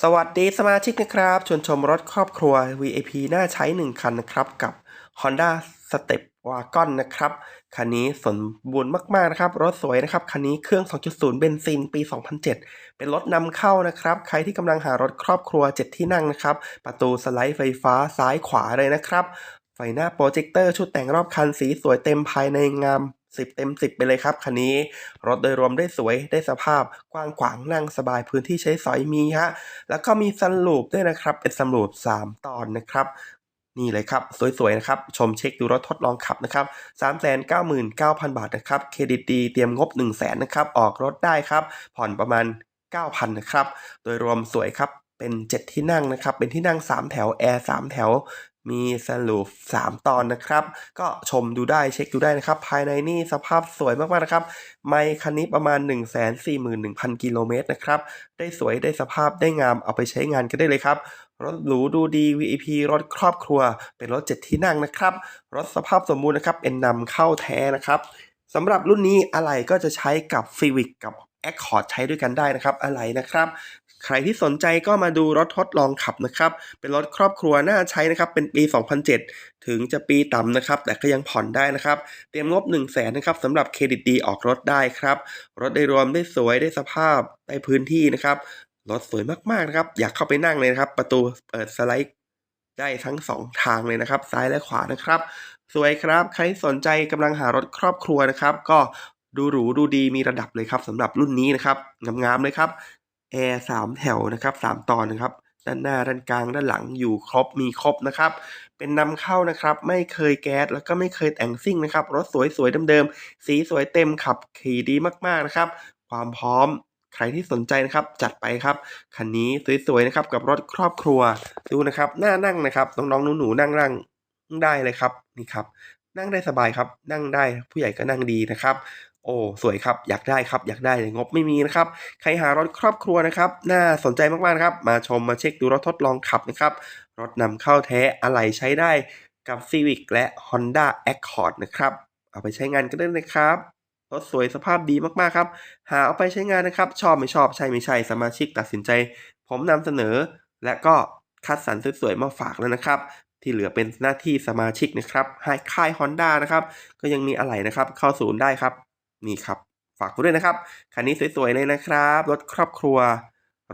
สวัสดีสมาชิกนะครับ ชวนชมรถครอบครัว VIP น่าใช้ 1 คันนะครับ กับ Honda Step Wagon นะครับ คันนี้สมบูรณ์มาก ๆ นะครับ รถสวยนะครับ คันนี้เครื่อง 2.0 เบนซิน ปี 2007 เป็นรถนำเข้านะครับ ใครที่กำลังหารถครอบครัว 7 ที่นั่งนะครับ ประตูสไลด์ไฟฟ้าซ้ายขวาเลยนะครับ ไฟหน้าโปรเจคเตอร์ชุดแต่งรอบคันสีสวยเต็มภายในงาม 10 เต็ม 10 ไปเลยครับคันนี้ รถโดยรวมได้สวยได้สภาพกว้างขวางนั่งสบายพื้นที่ใช้สอยมีฮะแล้วก็มีซันลูปด้วยนะครับเป็นซันลูป3 ตอนนะครับนี่เลยครับ สวยๆนะครับ ชมเช็คดูรถทดลองขับนะครับ399,000 บาทนะครับ เครดิตดีเตรียมงบ 100,000นะครับ ออกรถได้ครับ ผ่อนประมาณ 9,000นะครับ โดยรวมสวยครับ เป็น 7 ที่นั่งนะครับ เป็นที่นั่ง 3 แถว แอร์ 3 แถว มีซันลูป3 ตอนนะครับ ก็ชมดูได้เช็คดูได้นะครับ ภายในนี่สภาพสวยมากๆนะครับ ไมค์คันนี้ประมาณ 141,000 กิโลเมตรนะครับ ได้สวยได้สภาพได้งามเอาไปใช้งานกันได้เลยครับ รถหรูดูดี VIP รถครอบครัว เป็นรถ 7 ที่นั่งนะครับ รถสภาพสมบูรณ์นะครับเป็นนำเข้าแท้นะครับสำหรับรุ่นนี้อะไหล่ก็จะใช้กับ Civic กับ Accord ใช้ด้วยกันได้นะครับอะไหล่นะครับ ใครที่สนใจก็มาดูรถทดลองขับนะครับ เป็นรถครอบครัวน่าใช้นะครับ เป็นปี 2007 ถึงจะปีต่ำนะครับ แต่ก็ยังผ่อนได้นะครับ เตรียมงบ 1 0 0 0 0แสนนะครับสำหรับเครดิตดีออกรถได้ครับ รถได้รวมได้สวยได้สภาพได้พื้นที่นะครับรถสวยมากๆนะครับ อยากเข้าไปนั่งเลยนะครับ ประตูเปิดสไลด์ได้ทั้ง 2 ทางเลยนะครับ ซ้ายและขวานะครับ สวยครับ ใครสนใจกำลังหารถครอบครัวนะครับ ก็ ดูหรูดูดีมีระดับเลยครับสำหรับรุ่นนี้นะครับงามๆเลยครับแอร์สามแถวนะครับสามตอนนะครับด้านหน้าด้านกลางด้านหลังอยู่ครบมีครบนะครับ เป็นนำเข้านะครับ ไม่เคยแก๊สแล้วก็ไม่เคยแต่งซิ่งนะครับ รถสวยๆเดิมๆสีสวยเต็มขับขี่ดีมากๆนะครับ ความพร้อมใครที่สนใจนะครับจัดไปครับคันนี้สวยๆนะครับกับรถครอบครัวดูนะครับน่านั่งนะครับน้องๆหนูๆนั่งนั่งได้เลยครับนี่ครับ นั่งได้สบายครับ นั่งได้ผู้ใหญ่ก็นั่งดีนะครับ โอ้สวยครับอยากได้ครับ อยากได้แต่งบไม่มีนะครับ ใครหารถครอบครัวนะครับ น่าสนใจมากๆนะครับ มาชมมาเช็คดูรถทดลองขับนะครับ รถนำเข้าแท้อะไหล่ใช้ได้กับ Civic และ Honda Accord นะครับ เอาไปใช้งานกันได้เลยครับรถสวยสภาพดีมากๆครับ หาเอาไปใช้งานนะครับ ชอบไม่ชอบใช่ไม่ใช่สมาชิกตัดสินใจ ผมนำเสนอ และก็คัดสรรสวยๆมาฝากแล้วนะครับที่เหลือเป็นหน้าที่สมาชิกนะครับให้ค่าย Honda นะครับ ก็ยังมีอะไหล่นะครับ เข้าศูนย์ได้ครับ นี่ครับ ฝากด้วยนะครับ คันนี้สวยๆเลยนะครับ รถครอบครัว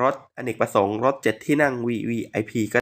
รถอเนกประสงค์ รถ7ที่นั่ง VVIP ก็